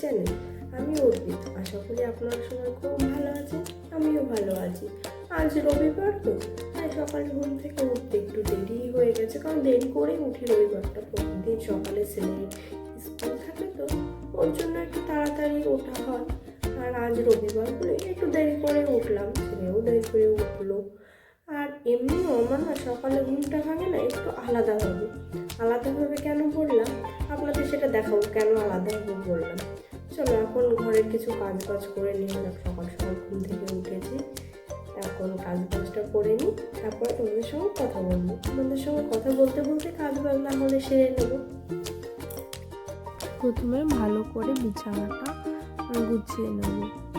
Channel. আমি অর্পিত। আশা করি আপনারা সবাই খুব ভালো আছেন, আমিও ভালো আছি। আজ রবিবার তো, তাই সকালে ঘুম থেকে উঠতে একটু দেরি হয়ে গেছে, কারণ দেরি করে উঠি রবিবারটা প্রতিদিন সকালে ছেলের স্কুল থাকে তো, ওর জন্য একটু তাড়াতাড়ি ওঠা হয়। আর আজ রবিবার বলে একটু দেরি করে উঠলাম, ছেলেও দেরি করে উঠল। আর এমনিও আমার না সকালে ঘুমটা ভাঙে না, একটু আলাদা হবে। আলাদাভাবে কেন বললাম? আপনাদের সেটা দেখাবো, কেন আলাদাভাবে বললাম। চলো এখন ঘরের কিছু কাজ বাজ করে নিই। সকাল সকাল ঘুম থেকে উঠেছি। এখন কাজ বাজটা করে নিই। তারপরে তোমাদের সঙ্গে কথা বলব। তোমাদের সঙ্গে কথা বলতে বলতে কাজ বাজ না হলে সেরে নেব। প্রথমে ভালো করে বিছানাটা গুছিয়ে নেব।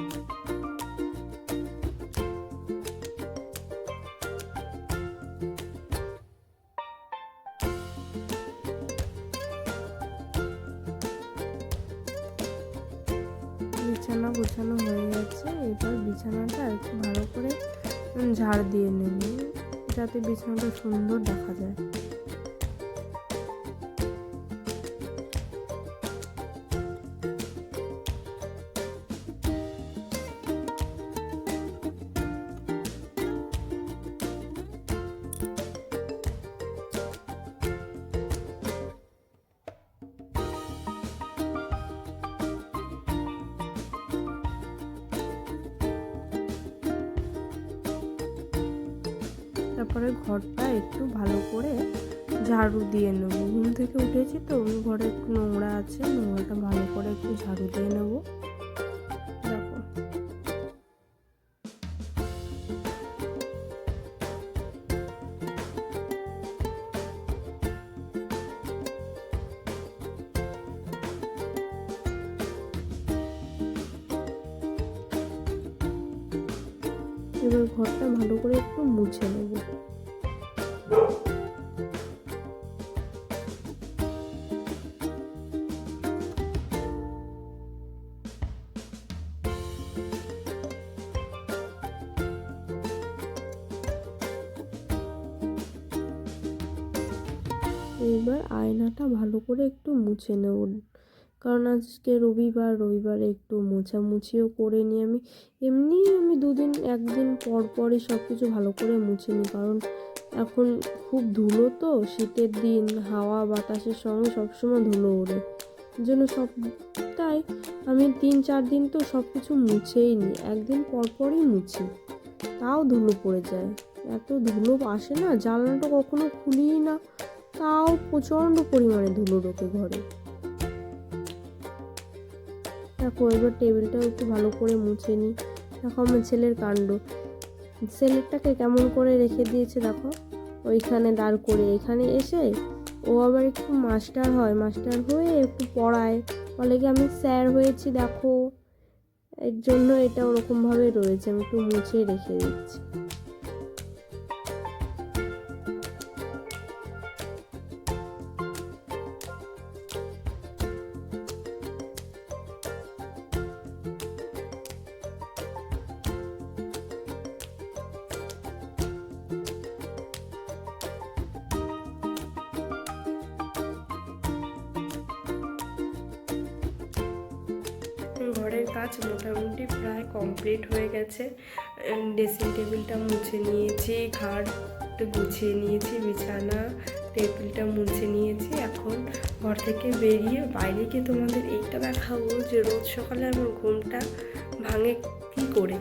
বিছানা গোছানো হয়ে গেছে। এবার বিছানাটা একটু ভালো করে ঝাড় দিয়ে নেব, যাতে বিছানাটা সুন্দর দেখা যায়। তারপরে ঘরটা একটু ভালো করে ঝাড়ু দিয়ে নেব। ঘুম থেকে উঠেছি তো, ঘরে একটু নোংরা আছে, নোংরাটা ভালো করে একটু ঝাড়ু দিয়ে নেব। এবার ঘরটা ভালো করে একটু মুছে নেব। এইবার আয়নাটা ভালো করে একটু মুছে নেব। কারণ আজকে রবিবার, রবিবারে একটু মোছামুছিও করে নিই আমি। এমনিই আমি দুদিন, একদিন পর পরই সব কিছু ভালো করে মুছে নিই। কারণ এখন খুব ধুলো তো, শীতের দিন, হাওয়া, বাতাসের সঙ্গে সবসময় ধুলো ওড়ে। জন্য সব তাই আমি তিন, চার দিন তো সব কিছু মুছেই নিই। একদিন পর পরই মুছি, তাও ধুলো পড়ে যায়। এত ধুলো আসে না, জানলাটা কখনো খুলিই না, তাও প্রচণ্ড পরিমাণে ধুলো ঢোকে ঘরে। দেখো এবার টেবিলটাও একটু ভালো করে মুছে নিই। দেখো আমার ছেলের কাণ্ড। ছেলেরটাকে কেমন করে রেখে দিয়েছে দেখো। ওইখানে দাঁড় করে এখানে এসে ও আবার একটু মাস্টার হয়, মাস্টার হয়ে একটু পড়ায়। বলে কি, আমি স্যার হয়েছি, দেখো। এর জন্য এটা ওরকমভাবে রয়েছে, আমি একটু মুছে রেখে দিচ্ছি। কাজ মোটামুটি প্রায় কমপ্লিট হয়ে গেছে। ড্রেসিং টেবিলটা মুছে নিয়েছি, খাট গুছিয়ে নিয়েছি, বিছানা টেবিলটা মুছে নিয়েছি। এখন ঘর থেকে বেরিয়ে বাইরে গিয়ে তোমাদের এইটা দেখাবো যে রোজ সকালে আমার ঘুমটা ভাঙে কি করে।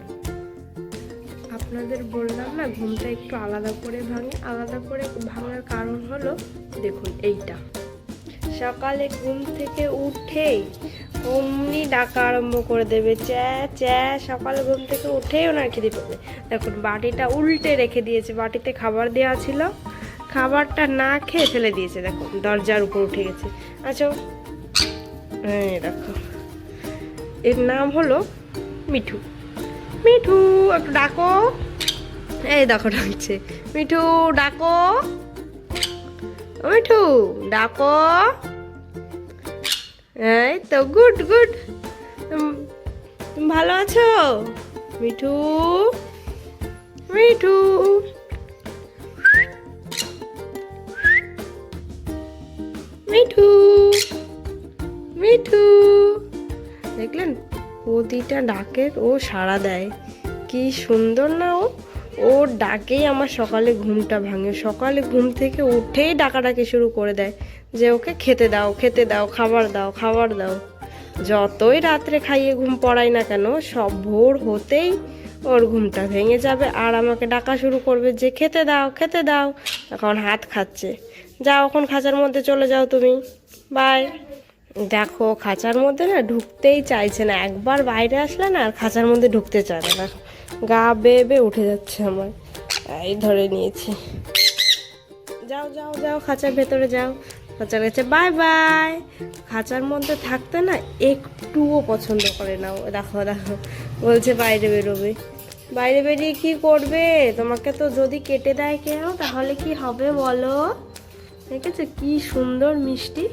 আপনাদের বললাম না, ঘুমটা একটু আলাদা করে ভাঙে। আলাদা করে ভাঙার কারণ হলো, দেখুন এইটা। সকালে ঘুম থেকে উঠেই অমনি ডাকা আরম্ভ করে দেবে। চ্যা চ্যা, সকালে ঘুম থেকে উঠেই ওনার খিদে পাবে। দেখুন, বাটিটা উল্টে রেখে দিয়েছে। বাটিতে খাবার দেওয়া ছিল। খাবারটা না খেয়ে ফেলে দিয়েছে। দেখো দরজার উপর উঠে গেছে। আচ্ছা দেখো। এর নাম হলো মিঠু। মিঠু, একটু ডাকো। এই দেখো, ডাকছে। মিঠু, ডাকো। মিঠু, ডাকো। এই তো, গুড গুড। তুমি ভালো আছো? মিঠু মিঠু। মিঠু মিঠু। দেখলেন, প্রতিটা ডাকের ও সাড়া দেয়। কি সুন্দর না ও? ওর ডাকেই আমার সকালে ঘুমটা ভাঙে। সকালে ঘুম থেকে উঠেই ডাকাডাকি শুরু করে দেয়। যে ওকে খেতে দাও খেতে দাও, খাবার দাও খাবার দাও। যতই রাত্রে খাইয়ে ঘুম পড়াই না কেন, সব ভোর হতেই ওর ঘুমটা ভেঙে যাবে আর আমাকে ডাকা শুরু করবে যে, খেতে দাও খেতে দাও। এখন হাত খাচ্ছে। যাও, এখন খাঁচার মধ্যে চলে যাও তুমি। বাই। দেখো, খাঁচার মধ্যে না ঢুকতেই চাইছে না। একবার বাইরে আসলে না আর খাঁচার মধ্যে ঢুকতে চায় না। দেখো গা বেয়ে বেয়ে উঠে যাচ্ছে আমার। এই ধরে নিয়েছি। যাও যাও যাও, খাঁচার ভেতরে যাও। খাঁচার কাছে বাই বাই। খাঁচার মধ্যে থাকতে না একটুও পছন্দ করে না দেখো দেখো। বলছে, বাইরে বেরোবে। বাইরে বেরিয়ে কি করবে? তোমাকে তো যদি কেটে দেয় কেন তাহলে কি হবে বলো? দেখেছ কি সুন্দর মিষ্টি?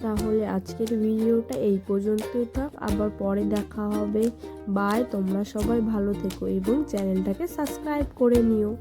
তাহলে আজকের ভিডিওটা এই পর্যন্তই থাক। আবার পরে দেখা হবে। বাই তোমরা সবাই ভালো থেকো এবং চ্যানেলটাকে সাবস্ক্রাইব করে নিও।